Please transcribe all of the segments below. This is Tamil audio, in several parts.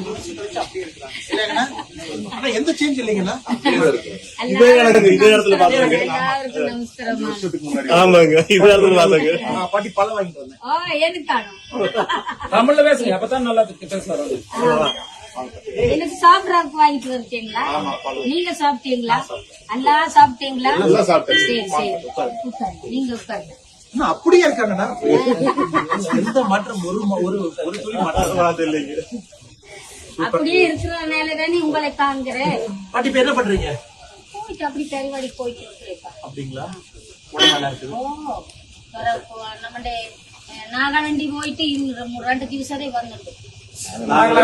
அஞ்சு வருஷம் கழிச்சு அப்படியே இருக்கிறாங்க இல்லைங்கண்ணா? ஆனா எந்த சேஞ்ச் இல்லைங்கண்ணா? இதே இடத்துல இதே இடத்துல பாத்தாங்க எல்லாருக்கும் நமஸ்காரமா ஆமாங்க இதே இடத்துல பாத்தாங்க ஆ, பாட்டி பழம் வாங்கிட்டு வந்தேன். ஓ எனக்கு காணும் தமிழ்ல பேசுங்க அப்பதான் நல்லா பேசுறாரு எனக்கு சாப்பிடறதுக்கு வாங்கிட்டு வந்துட்டீங்களா? நீங்க சாப்பிட்டீங்களா? சாப்பிட்டீங்களா? நல்லா சாப்பிட்டேன். சரி சரி. உட்காருங்க. நீங்க உட்காருங்க. அப்படியே இருக்காங்கண்ணா. எந்த மாற்றம் ஒரு ம- ஒரு ஒரு துளி மாற்றம் இல்லைங்க. அப்படியே இருக்கிறதுனால தானே உங்களை காண்கிறேன் பாட்டி இப்ப என்ன பண்றீங்க? போயிட்டு அப்படி கறிவாடி போயிட்டு இருக்கிறேப்பா அப்படிங்களா? நாகாலாண்டி போயிட்டு இன்னும் ரெண்டு திவசதே வந்துட்டு. அங்கே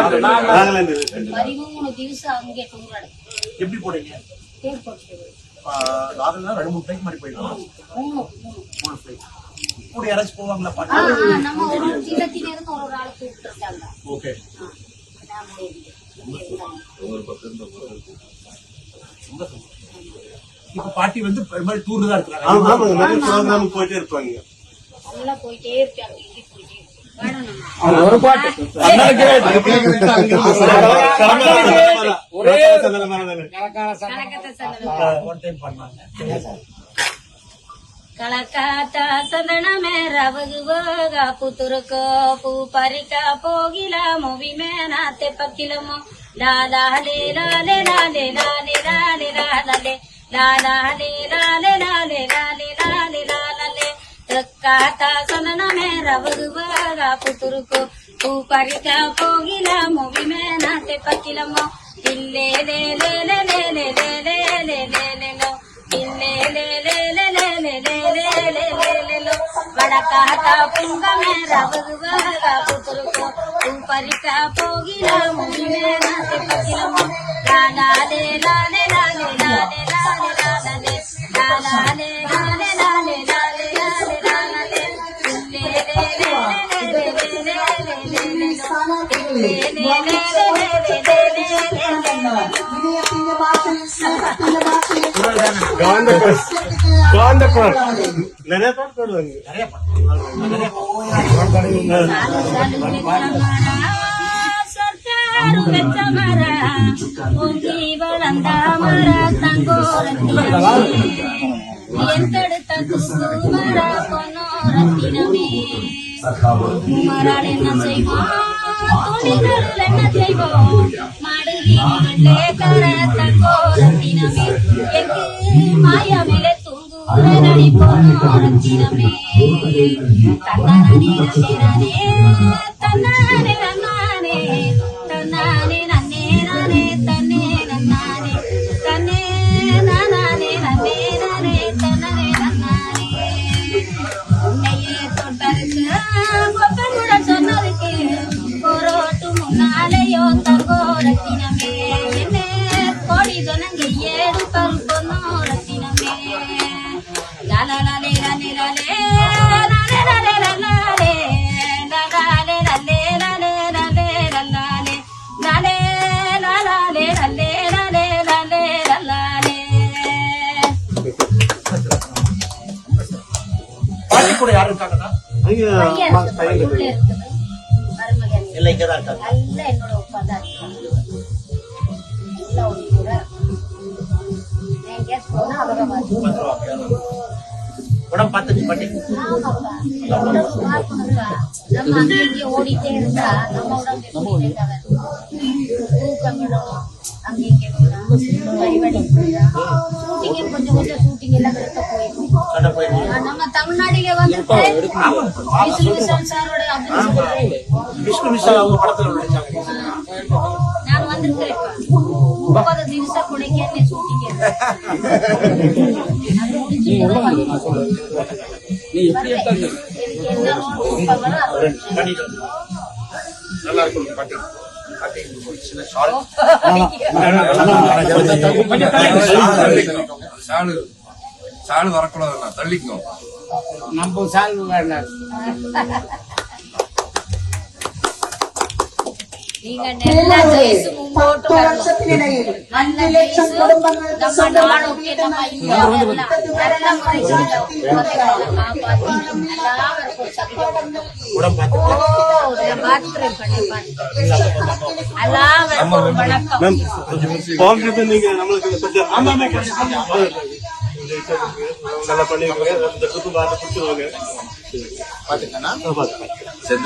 நம்ம ஒரு இடத்துல இப்ப பாட்டி வந்து மாதிரி டூர் தான் இருக்கிறாங்க. ஆமா ஆமாங்க நிறைய ப்ரோக்ராம் போயிட்டே இருப்பாங்க. போயிட்டே இருக்காங்க நம்ம. ஒரு பாட்டு. ஒரே கலக்கத்தை சொல்லணும். ஒன் டைம் பண்ணாங்க. കളക്കാത്ത സദനമേ റവകുവക പുതുറുക്ക് പൂപ്പറിക്ക പോകില മുവിമേനാത്തെ പക്കിലമോ ലാലാലേ ലാലേ ലാലേ ലാലേ ലാലേ ലാലേ ലാലാലേ ലാലേ ലാലേ ലാലേ ലാലേ ലാലേ തക്കാത്ത സദനമേ റവകുവക പുതുറുക്ക് പൂപ്പറിക്ക പോകില മുവിമേനാത്തെ പക്കിലമോ ഇല്ലേ ലേ ലേ बड़ा कहता पुंग मेरा भगवा का पुत्र को ऊपर का पोगिला मुनि मेरा से पकिला मो लाला ले लाले लाले लाले लाले लाले लाला ले लाले लाले लाले लाले लाला ले ले ले ले ले ले ले ले ले ले ले ले நிறைய பாட்டு போடுவாங்க நிறைய பாட்டு வளர்ந்த மாயமிலே தூங்குரடி போனோடத்தினமே தன்னானே தன்னானே தன்னானே ரத்தினமே கோடி ஜனங்க ஏழு பருப்பொன்னும் ரத்தினமே லலலே எல்லாம் இங்கே தான் இருக்காங்க. நல்லா என்னோட உப்பா தான் இருக்காங்க எல்லாம் ஒன்று நம்ம அங்கேயே விஷ்ணு விஷால் அவங்க படத்துல நடிச்சாங்க நான் வந்திருக்கேன் முப்பது நிமிஷம் குடிக்க சாலு சாலு தள்ளிக்கும் நம்ம சாலு வேண்டாம் പത്ത് വർഷത്തിനിടയിൽ അഞ്ച് ലക്ഷം കുടുംബങ്ങൾക്ക് സ്വന്തമാണ് நல்லா பண்ணிருக்கோங்க அந்த குடும்பம் செந்தில்